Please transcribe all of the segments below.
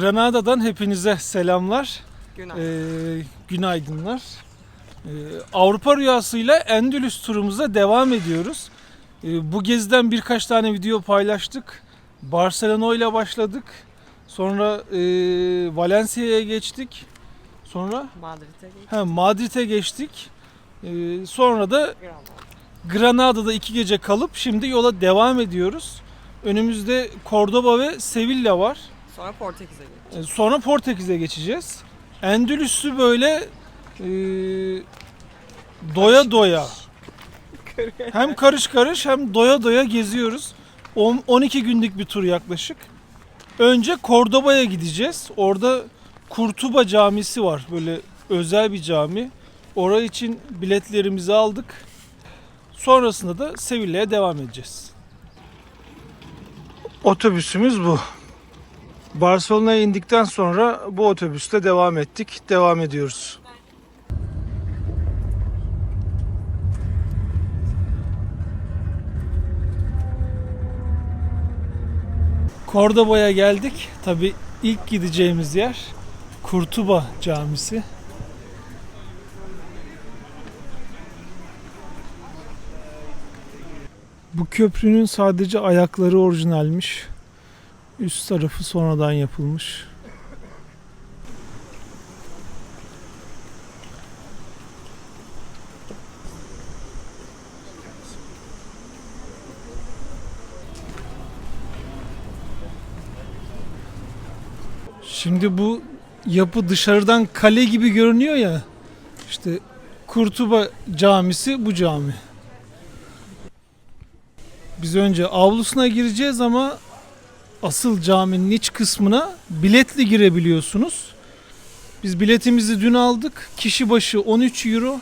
Granada'dan hepinize selamlar. Günah. Ee, günaydınlar. Ee, Avrupa rüyasıyla Endülüs turumuza devam ediyoruz. Ee, bu geziden birkaç tane video paylaştık. Barcelona ile başladık. Sonra e, Valencia'ya geçtik. Sonra Madrid'e geç. ha, Madrid'e geçtik. Ee, sonra da Granada. Granada'da iki gece kalıp şimdi yola devam ediyoruz. Önümüzde Cordoba ve Sevilla var. Sonra Portekiz'e geç. E, Sonra Portekiz'e geçeceğiz. Endülüs'ü böyle e, doya doya hem karış karış hem doya doya geziyoruz. On- 12 günlük bir tur yaklaşık. Önce Cordoba'ya gideceğiz. Orada Kurtuba Camisi var. Böyle özel bir cami. Orası için biletlerimizi aldık. Sonrasında da Sevilla'ya devam edeceğiz. Otobüsümüz bu. Barcelona'ya indikten sonra bu otobüste devam ettik. Devam ediyoruz. Cordoba'ya geldik. Tabi ilk gideceğimiz yer Kurtuba Camisi. Bu köprünün sadece ayakları orijinalmiş. Üst tarafı sonradan yapılmış. Şimdi bu yapı dışarıdan kale gibi görünüyor ya. İşte Kurtuba Camisi bu cami. Biz önce avlusuna gireceğiz ama asıl caminin iç kısmına biletli girebiliyorsunuz. Biz biletimizi dün aldık. Kişi başı 13 euro.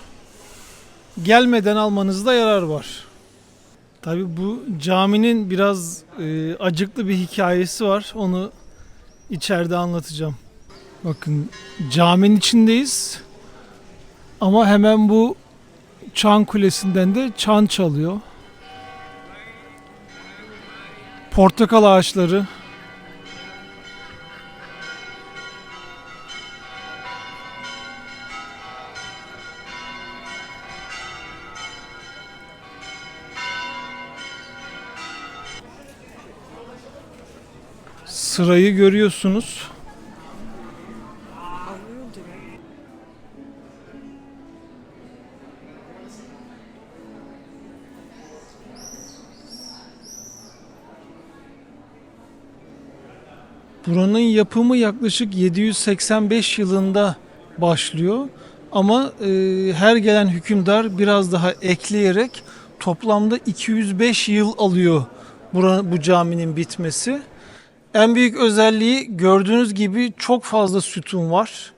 Gelmeden almanızda yarar var. Tabi bu caminin biraz e, acıklı bir hikayesi var. Onu içeride anlatacağım. Bakın caminin içindeyiz. Ama hemen bu çan kulesinden de çan çalıyor. Portakal ağaçları. Sırayı görüyorsunuz. Buranın yapımı yaklaşık 785 yılında başlıyor. Ama e, her gelen hükümdar biraz daha ekleyerek toplamda 205 yıl alıyor bura, bu caminin bitmesi. En büyük özelliği gördüğünüz gibi çok fazla sütun var.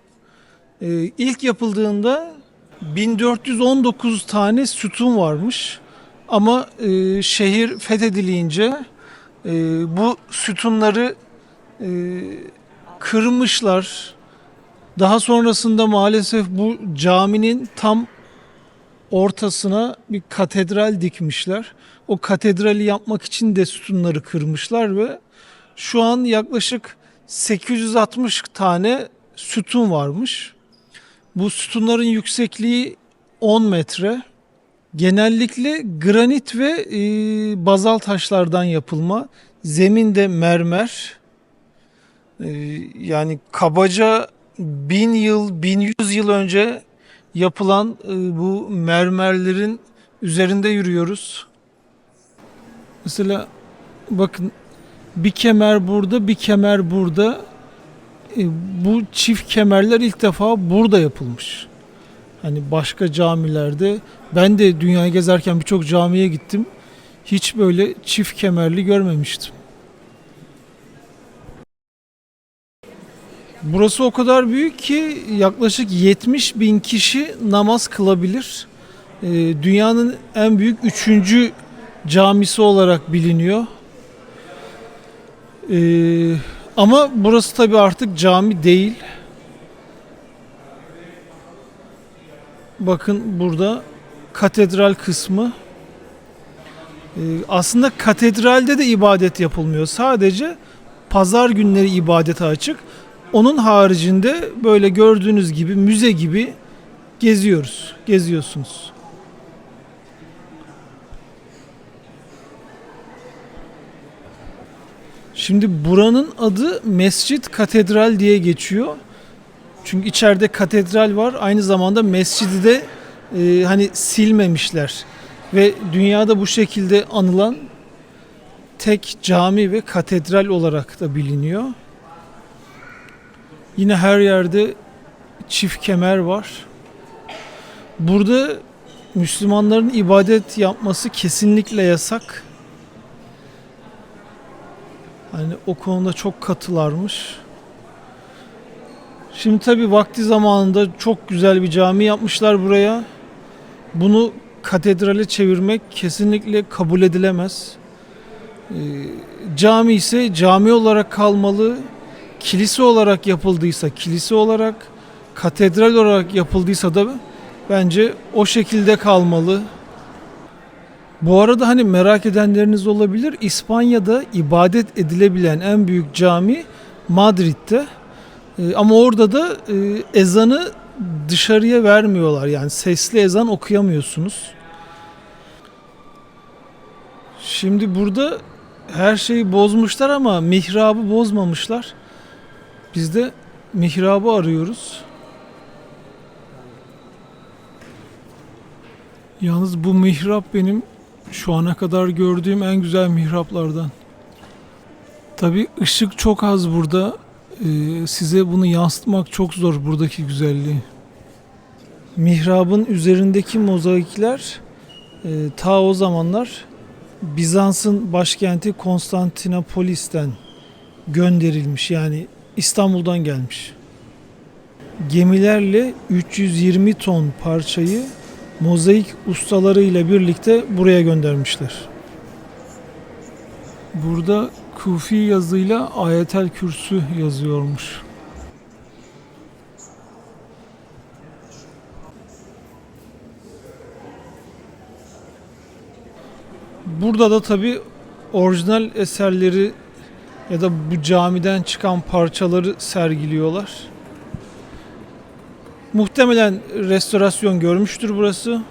E, ilk yapıldığında 1419 tane sütun varmış. Ama e, şehir fethedilince e, bu sütunları e, kırmışlar. Daha sonrasında maalesef bu caminin tam ortasına bir katedral dikmişler. O katedrali yapmak için de sütunları kırmışlar ve şu an yaklaşık 860 tane sütun varmış. Bu sütunların yüksekliği 10 metre. Genellikle granit ve e, bazalt taşlardan yapılma. Zeminde mermer. Ee, yani kabaca bin yıl, bin yüz yıl önce yapılan e, bu mermerlerin üzerinde yürüyoruz. Mesela bakın bir kemer burada, bir kemer burada. E, Bu çift kemerler ilk defa burada yapılmış. Hani başka camilerde ben de dünyayı gezerken birçok camiye gittim. Hiç böyle çift kemerli görmemiştim. Burası o kadar büyük ki yaklaşık 70 bin kişi namaz kılabilir. Ee, dünyanın en büyük üçüncü camisi olarak biliniyor. Ee, ama burası tabi artık cami değil. Bakın burada katedral kısmı. Ee, aslında katedralde de ibadet yapılmıyor. Sadece pazar günleri ibadete açık. Onun haricinde böyle gördüğünüz gibi müze gibi geziyoruz, geziyorsunuz. Şimdi buranın adı Mescit Katedral diye geçiyor. Çünkü içeride katedral var. Aynı zamanda mescidi de e, hani silmemişler. Ve dünyada bu şekilde anılan tek cami ve katedral olarak da biliniyor. Yine her yerde çift kemer var. Burada Müslümanların ibadet yapması kesinlikle yasak. Hani o konuda çok katılarmış. Şimdi tabi vakti zamanında çok güzel bir cami yapmışlar buraya. Bunu katedrale çevirmek kesinlikle kabul edilemez. Ee, cami ise cami olarak kalmalı. Kilise olarak yapıldıysa kilise olarak, katedral olarak yapıldıysa da bence o şekilde kalmalı. Bu arada hani merak edenleriniz olabilir. İspanya'da ibadet edilebilen en büyük cami Madrid'de. Ee, ama orada da e, ezanı dışarıya vermiyorlar. Yani sesli ezan okuyamıyorsunuz. Şimdi burada her şeyi bozmuşlar ama mihrabı bozmamışlar. Biz de mihrabı arıyoruz. Yalnız bu mihrap benim şu ana kadar gördüğüm en güzel mihraplardan. Tabi ışık çok az burada. Ee, size bunu yansıtmak çok zor buradaki güzelliği. Mihrabın üzerindeki mozaikler e, ta o zamanlar Bizans'ın başkenti Konstantinopolis'ten gönderilmiş. Yani İstanbul'dan gelmiş. Gemilerle 320 ton parçayı mozaik ustalarıyla birlikte buraya göndermişler. Burada Kufi yazıyla Ayetel Kürsü yazıyormuş. Burada da tabi orijinal eserleri ya da bu camiden çıkan parçaları sergiliyorlar. Muhtemelen restorasyon görmüştür burası.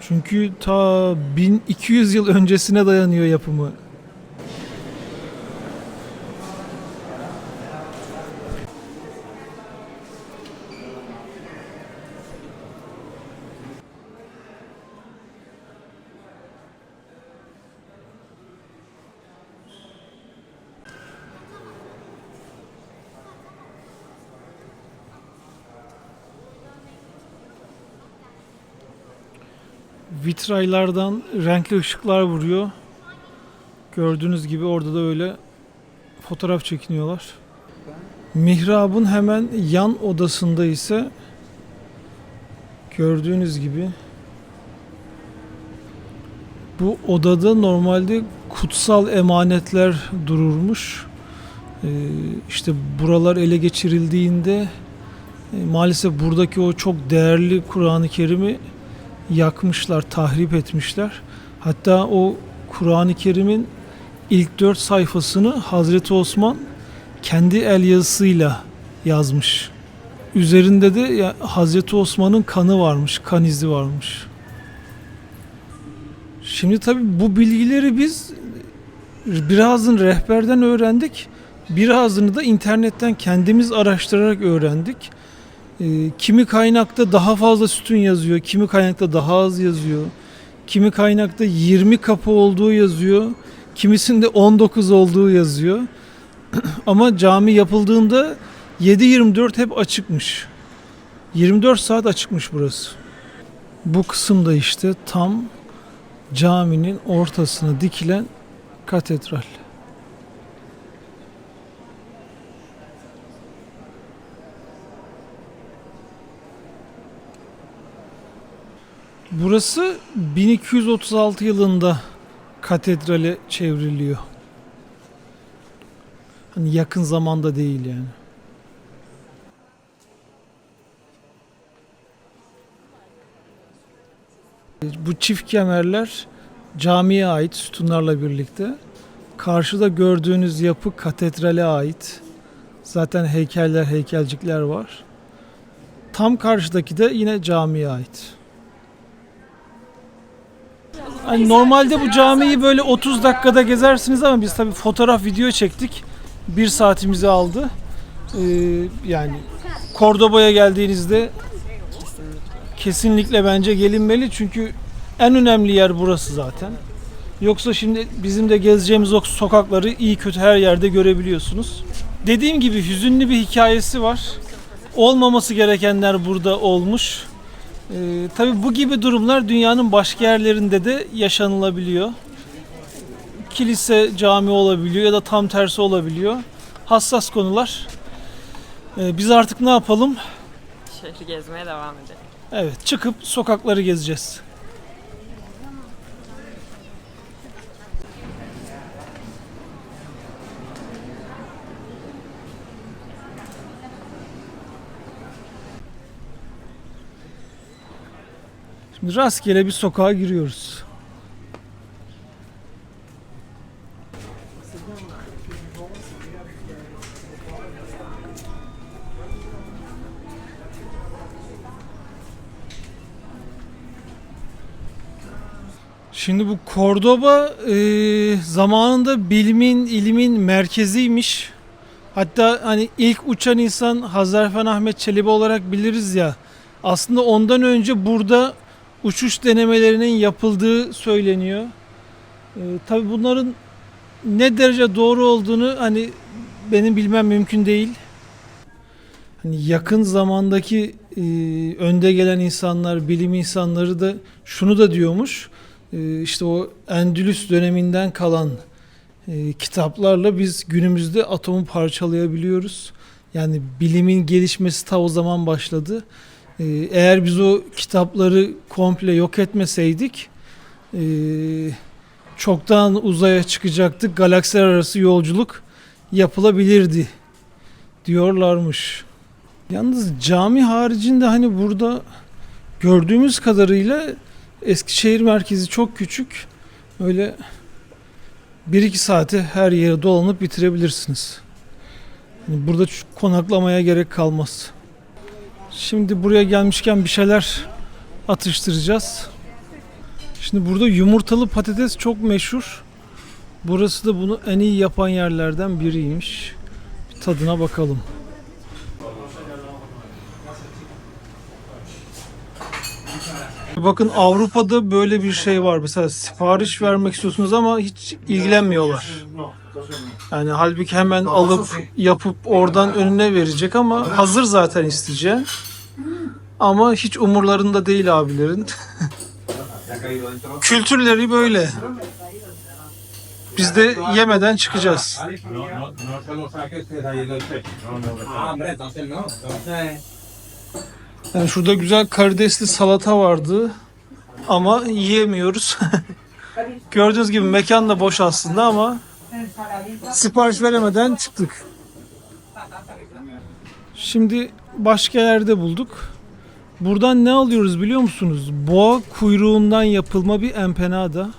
Çünkü ta 1200 yıl öncesine dayanıyor yapımı. Vitraylardan renkli ışıklar vuruyor. Gördüğünüz gibi orada da öyle fotoğraf çekiniyorlar. Mihrabın hemen yan odasında ise gördüğünüz gibi bu odada normalde kutsal emanetler dururmuş. Ee, işte buralar ele geçirildiğinde e, maalesef buradaki o çok değerli Kur'an-ı Kerim'i yakmışlar, tahrip etmişler. Hatta o Kur'an-ı Kerim'in ilk dört sayfasını Hazreti Osman kendi el yazısıyla yazmış. Üzerinde de Hazreti Osman'ın kanı varmış, kan izi varmış. Şimdi tabi bu bilgileri biz birazını rehberden öğrendik, birazını da internetten kendimiz araştırarak öğrendik. Ee, kimi kaynakta daha fazla sütun yazıyor, kimi kaynakta daha az yazıyor. Kimi kaynakta 20 kapı olduğu yazıyor, kimisinde 19 olduğu yazıyor. Ama cami yapıldığında 7-24 hep açıkmış. 24 saat açıkmış burası. Bu kısımda işte tam caminin ortasına dikilen katedral. Burası 1236 yılında katedrale çevriliyor. Hani yakın zamanda değil yani. Bu çift kemerler camiye ait sütunlarla birlikte. Karşıda gördüğünüz yapı katedrale ait. Zaten heykeller, heykelcikler var. Tam karşıdaki de yine camiye ait. Hani normalde bu camiyi böyle 30 dakikada gezersiniz ama biz tabii fotoğraf video çektik. Bir saatimizi aldı. Ee, yani Cordoba'ya geldiğinizde kesinlikle bence gelinmeli çünkü en önemli yer burası zaten. Yoksa şimdi bizim de gezeceğimiz o sokakları iyi kötü her yerde görebiliyorsunuz. Dediğim gibi hüzünlü bir hikayesi var. Olmaması gerekenler burada olmuş. Ee, tabii bu gibi durumlar dünyanın başka yerlerinde de yaşanılabiliyor. Kilise cami olabiliyor ya da tam tersi olabiliyor. Hassas konular. Ee, biz artık ne yapalım? Şehri gezmeye devam edelim. Evet, çıkıp sokakları gezeceğiz. Şimdi rastgele bir sokağa giriyoruz. Şimdi bu Cordoba e, zamanında bilimin, ilimin merkeziymiş. Hatta hani ilk uçan insan Hazarfen Ahmet Çelebi olarak biliriz ya. Aslında ondan önce burada uçuş denemelerinin yapıldığı söyleniyor. E, tabii bunların ne derece doğru olduğunu hani benim bilmem mümkün değil. Hani yakın zamandaki e, önde gelen insanlar, bilim insanları da şunu da diyormuş. E, işte o Endülüs döneminden kalan e, kitaplarla biz günümüzde atomu parçalayabiliyoruz. Yani bilimin gelişmesi ta o zaman başladı. E, eğer biz o kitapları komple yok etmeseydik e, çoktan uzaya çıkacaktık. Galaksiler arası yolculuk yapılabilirdi diyorlarmış. Yalnız cami haricinde hani burada gördüğümüz kadarıyla Eskişehir merkezi çok küçük. Öyle 1-2 saate her yere dolanıp bitirebilirsiniz. Yani burada konaklamaya gerek kalmaz. Şimdi buraya gelmişken bir şeyler atıştıracağız. Şimdi burada yumurtalı patates çok meşhur. Burası da bunu en iyi yapan yerlerden biriymiş. Bir tadına bakalım. Bakın Avrupa'da böyle bir şey var. Mesela sipariş vermek istiyorsunuz ama hiç ilgilenmiyorlar. Yani halbuki hemen alıp yapıp oradan önüne verecek ama hazır zaten isteyeceğin. Ama hiç umurlarında değil abilerin. Kültürleri böyle. Biz de yemeden çıkacağız. Yani şurada güzel karidesli salata vardı ama yiyemiyoruz. Gördüğünüz gibi mekan da boş aslında ama sipariş veremeden çıktık. Şimdi başka yerde bulduk. Buradan ne alıyoruz biliyor musunuz? Boğa kuyruğundan yapılma bir empanada.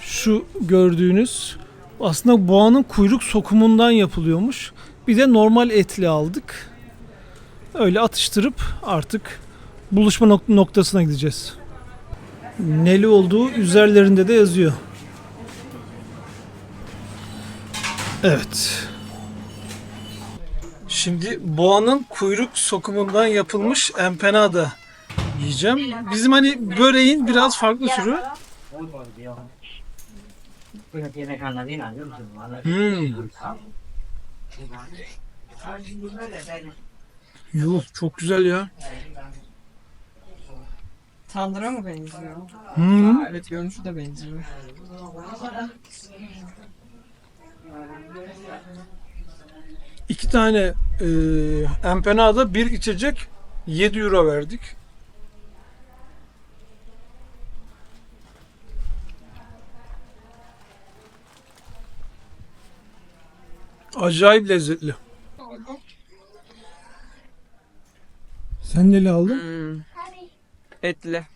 Şu gördüğünüz aslında boğanın kuyruk sokumundan yapılıyormuş. Bir de normal etli aldık. Öyle atıştırıp artık buluşma nok- noktasına gideceğiz. Neli olduğu üzerlerinde de yazıyor. Evet. Şimdi boğanın kuyruk sokumundan yapılmış empanada yiyeceğim. Bizim hani böreğin biraz farklı türü. Hmm. Yuh çok güzel ya. Tandıra mı benziyor? Hmm. Evet görünüşü de benziyor. İki tane e, empanada bir içecek 7 euro verdik. Acayip lezzetli. Sen neli aldın? Hmm. Etli.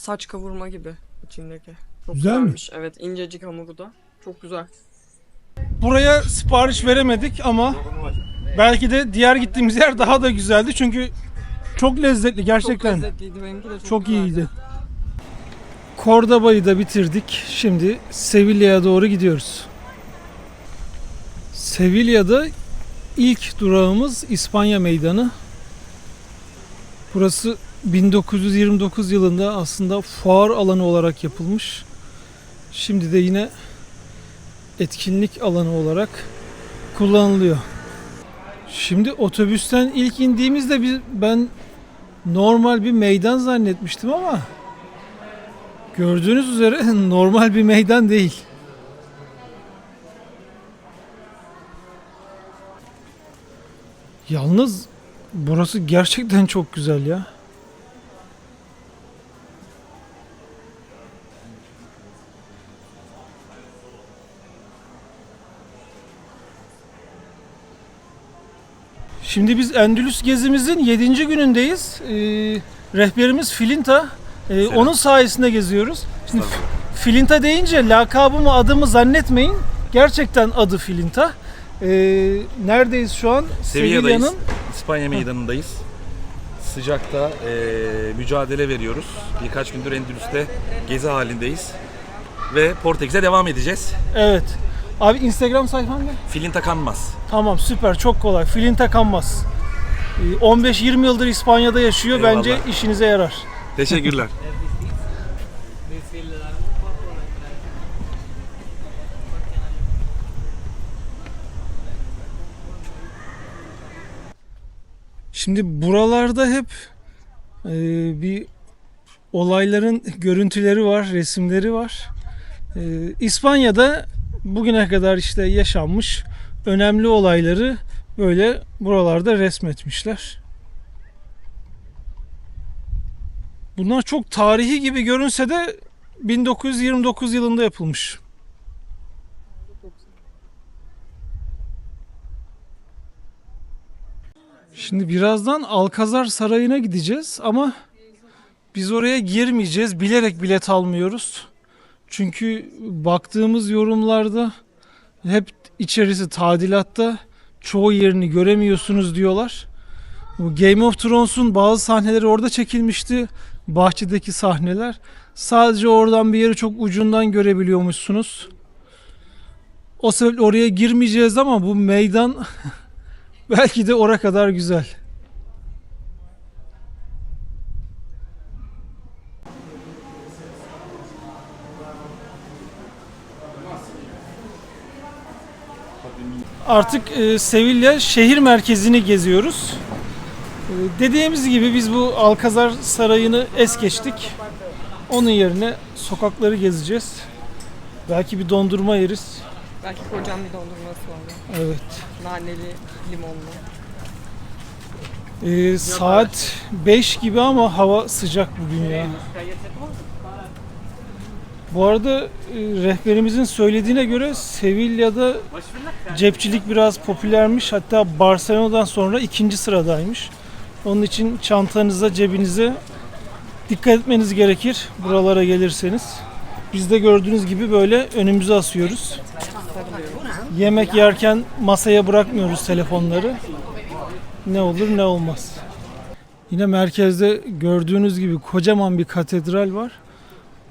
Saç kavurma gibi içindeki. Çok Güzel mi? güzelmiş. Evet incecik hamuru da. Çok güzel. Buraya sipariş veremedik ama belki de diğer gittiğimiz yer daha da güzeldi çünkü çok lezzetli gerçekten. Çok lezzetliydi benimki de çok, Çok güzeldi. iyiydi. Cordoba'yı da bitirdik. Şimdi Sevilla'ya doğru gidiyoruz. Sevilla'da ilk durağımız İspanya Meydanı. Burası 1929 yılında aslında fuar alanı olarak yapılmış. Şimdi de yine etkinlik alanı olarak kullanılıyor. Şimdi otobüsten ilk indiğimizde bir, ben normal bir meydan zannetmiştim ama gördüğünüz üzere normal bir meydan değil. Yalnız burası gerçekten çok güzel ya. Şimdi biz Endülüs gezimizin 7. günündeyiz. Ee, rehberimiz Filinta. Ee, onun sayesinde geziyoruz. Şimdi Filinta deyince lakabımı adımı zannetmeyin. Gerçekten adı Filinta. Ee, neredeyiz şu an? Sevilla'dayız. Sevilla'nın İspanya meydanındayız. Sıcakta eee, mücadele veriyoruz. Birkaç gündür Endülüs'te gezi halindeyiz. Ve Portekiz'e devam edeceğiz. Evet. Abi Instagram sayfan ne? Filinta Kanmaz. Tamam süper çok kolay. Filinta Kanmaz. Ee, 15-20 yıldır İspanya'da yaşıyor. Eyvallah. Bence işinize yarar. Teşekkürler. Şimdi buralarda hep e, bir olayların görüntüleri var, resimleri var. E, İspanya'da bugüne kadar işte yaşanmış önemli olayları böyle buralarda resmetmişler. Bunlar çok tarihi gibi görünse de 1929 yılında yapılmış. Şimdi birazdan Alkazar Sarayı'na gideceğiz ama biz oraya girmeyeceğiz. Bilerek bilet almıyoruz. Çünkü baktığımız yorumlarda hep içerisi tadilatta çoğu yerini göremiyorsunuz diyorlar. Game of Thrones'un bazı sahneleri orada çekilmişti. Bahçedeki sahneler. Sadece oradan bir yeri çok ucundan görebiliyormuşsunuz. O sebeple oraya girmeyeceğiz ama bu meydan Belki de ora kadar güzel. Artık e, Sevilla şehir merkezini geziyoruz. E, dediğimiz gibi biz bu Alkazar Sarayı'nı es geçtik. Onun yerine sokakları gezeceğiz. Belki bir dondurma yeriz. Belki kocam bir dondurması var. Evet. Naneli, limonlu. Ee, saat 5 gibi ama hava sıcak bugün ya. Bu arada e, rehberimizin söylediğine göre Sevilla'da cepçilik biraz popülermiş. Hatta Barcelona'dan sonra ikinci sıradaymış. Onun için çantanıza, cebinize dikkat etmeniz gerekir buralara gelirseniz. Biz de gördüğünüz gibi böyle önümüze asıyoruz. Yemek yerken masaya bırakmıyoruz telefonları. Ne olur ne olmaz. Yine merkezde gördüğünüz gibi kocaman bir katedral var.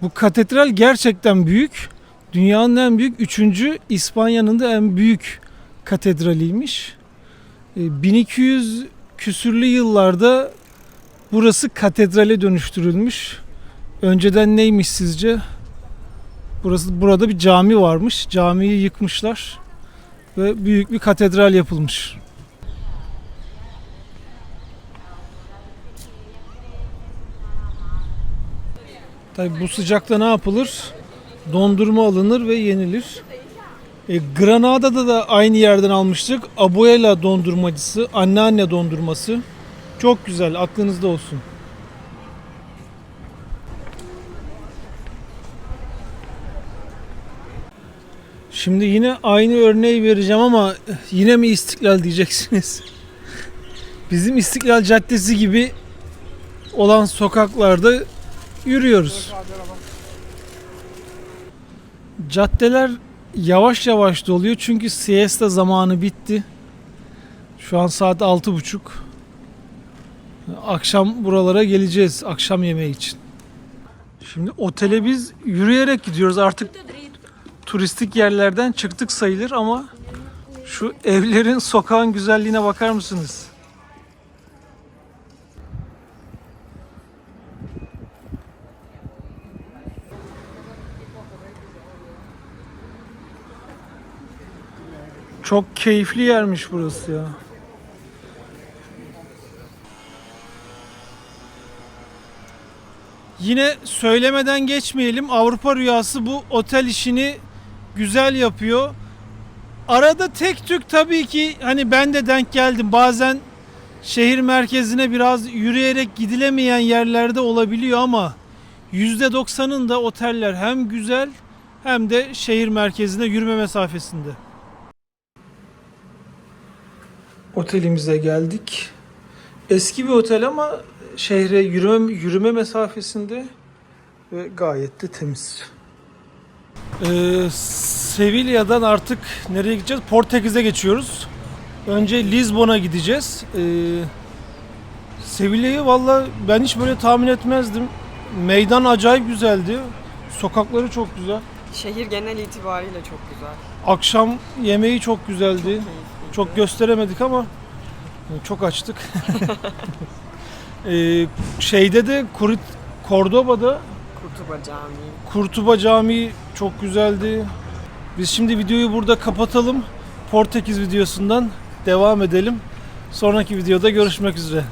Bu katedral gerçekten büyük. Dünyanın en büyük, üçüncü İspanya'nın da en büyük katedraliymiş. E, 1200 küsürlü yıllarda burası katedrale dönüştürülmüş. Önceden neymiş sizce? Burası burada bir cami varmış. Camiyi yıkmışlar ve büyük bir katedral yapılmış. Tabi bu sıcakta ne yapılır? Dondurma alınır ve yenilir. E, Granada'da da aynı yerden almıştık. Abuela dondurmacısı, anneanne dondurması. Çok güzel, aklınızda olsun. Şimdi yine aynı örneği vereceğim ama yine mi İstiklal diyeceksiniz. Bizim İstiklal Caddesi gibi olan sokaklarda yürüyoruz. Caddeler yavaş yavaş doluyor çünkü siesta zamanı bitti. Şu an saat altı buçuk. Akşam buralara geleceğiz akşam yemeği için. Şimdi otele biz yürüyerek gidiyoruz artık turistik yerlerden çıktık sayılır ama şu evlerin sokağın güzelliğine bakar mısınız? Çok keyifli yermiş burası ya. Yine söylemeden geçmeyelim. Avrupa Rüyası bu otel işini güzel yapıyor. Arada tek tük tabii ki hani ben de denk geldim. Bazen şehir merkezine biraz yürüyerek gidilemeyen yerlerde olabiliyor ama %90'ında oteller hem güzel hem de şehir merkezine yürüme mesafesinde. Otelimize geldik. Eski bir otel ama şehre yürüme, yürüme mesafesinde ve gayet de temiz. Ee, Sevilla'dan artık nereye gideceğiz? Portekiz'e geçiyoruz. Önce Lizbon'a gideceğiz. Ee, Sevilla'yı valla ben hiç böyle tahmin etmezdim. Meydan acayip güzeldi. Sokakları çok güzel. Şehir genel itibariyle çok güzel. Akşam yemeği çok güzeldi. Keyifli. Çok gösteremedik ama çok açtık. Ee, şeyde de Kurit, Cordoba'da Kurtuba Camii. Kurtuba Camii çok güzeldi. Biz şimdi videoyu burada kapatalım. Portekiz videosundan devam edelim. Sonraki videoda görüşmek üzere.